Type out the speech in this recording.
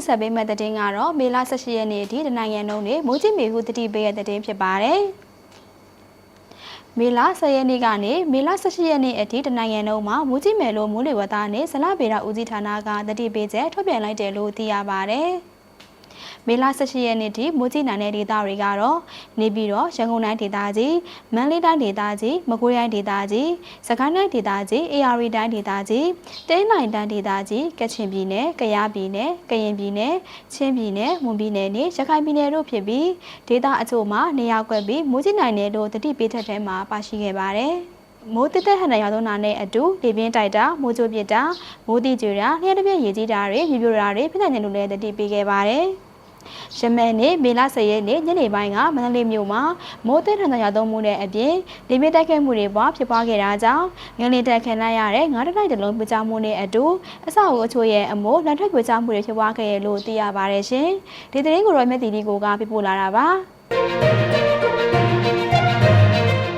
တင်ဆက်ပေးမယ့်သတင်းကတော့မေလ18ရက်နေ့အထိတနိုင်ငံလုံးနေမိုးကြီးမေဟုတတိပေးရဲ့သတင်းဖြစ်ပါတယ်။မေလ10ရက်နေ့ကနေမေလ18ရက်နေ့အထိတနိုင်ငံလုံးမှာမိုးကြီးမယ်လို့မိုးလေဝသနဲ့ဇလဗေဒဦးစီးဌာနကတတိပေးချက်ထုတ်ပြန်လိုက်တယ်လို့သိရပါတယ်။ မေလ18ရက်နေ့ထိမိုးကြီးနိုင်တဲ့ဒေသတွေကတော့နေပြည်တော်ရန်ကုန်တိုင်းဒေသကြီးမန္တလေးတိုင်းဒေသကြီးမကွေးတိုင်းဒေသကြီးစကိုင်းတိုင်းဒေသကြီးအေရီတိုင်းဒေသကြီးတင်းနိုင်တိုင်းဒေသကြီးကချင်ပြည်နယ်ကယားပြည်နယ်ကရင်ပြည်နယ်ချင်းပြည်နယ်မွန်ပြည်နယ်နဲ့ရခိုင်ပြည်နယ်တို့ဖြစ်ပြီးဒေသအချို့မှာနေရာကွက်ပြီးမိုးကြီးနိုင်တဲ့တို့တတိပေးထက်ထဲမှာပါရှိခဲ့ပါတယ်မိုးတက်တဲ့ဟန်နရာသောနာနဲ့အတူလေပြင်းတိုက်တာမိုးကြိုးပစ်တာမိုးတိကျွတာလျှက်တစ်ပြည့်ရေကြီးတာတွေမြေပြိုတာတွေဖြစ်နိုင်တယ်လို့လည်းတတိပေးခဲ့ပါတယ်။ ရမန်နေ့မေလ10ရက်နေ့ညနေပိုင်းကမန္တလေးမြို့မှာမိုးတက်ထန်ရသုံးမှုနဲ့အပြင်လေပြင်းတိုက်ခတ်မှုတွေပွားဖြစ်ပွားခဲ့တာကြောင့်ငလင်တက်ခံလိုက်ရတဲ့ငါးတစ်တိုက်တလုံးပြကြမှုနဲ့အတူအဆောက်အဦအချို့ရဲ့အမိုးလန်ထွက်ပြကြမှုတွေဖြစ်ပွားခဲ့ရလို့သိရပါတယ်ရှင်။ဒီသတင်းကိုတော့မြတ်တီဒီကိုကပြပို့လာတာပါ။